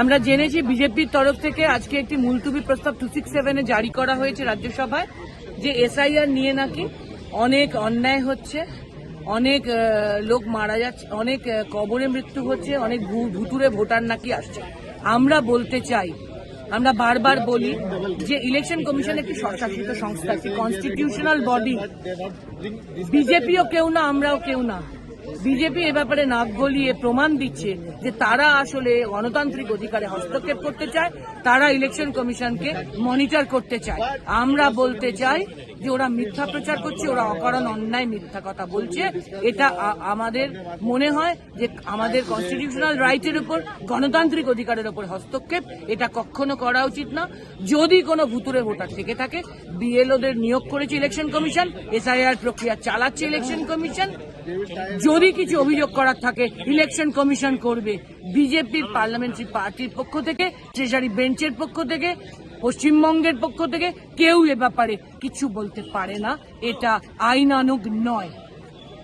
আমরা জেনেছি বিজেপির তরফ থেকে আজকে একটি মুলতুবি প্রস্তাব টু সিক্স সেভেনে জারি করা হয়েছে রাজ্যসভায়, যে এসআইআর নিয়ে নাকি অনেক অন্যায় হচ্ছে, অনেক লোক মারা যাচ্ছে, অনেক কবরে মৃত্যু হচ্ছে, অনেক ভুতুরে ভোটার নাকি আসছে। আমরা বলতে চাই, আমরা বারবার বলি যে ইলেকশন কমিশন একটি স্বশাসিত সংস্থা, একটি কনস্টিটিউশনাল বডি বিজেপিও কেউ না, আমরাও কেউ না। বিজেপি এ ব্যাপারে নাক গলিয়ে প্রমাণ দিচ্ছে যে তারা আসলে গণতান্ত্রিক অধিকারে হস্তক্ষেপ করতে চায়, তারা ইলেকশন কমিশনকে মনিটর করতে চায়। আমরা বলতে চাই যে ওরা মিথ্যা প্রচার করছে, ওরা অকারণ অন্যায় মিথ্যা কথা বলছে। এটা আমাদের মনে হয় যে আমাদের কনস্টিটিউশনাল রাইটের উপর, গণতান্ত্রিক অধিকারের উপর হস্তক্ষেপ, এটা কখনো করা উচিত না। যদি কোনো ভুতুরে ভোটার থেকে থাকে, বিএলওদের নিয়োগ করেছে ইলেকশন কমিশন এসআইআর প্রক্রিয়া চালাচ্ছে ইলেকশন কমিশন যদি কিছু অভিযোগ করার থাকে ইলেকশন কমিশন করবে। বিজেপির পার্লামেন্টারি পার্টির পক্ষ থেকে ট্রেজারি বেঞ্চের পক্ষ থেকে, পশ্চিমবঙ্গের পক্ষ থেকে কেউ এ ব্যাপারে কিছু বলতে পারে না। এটা আইনানুগ নয়।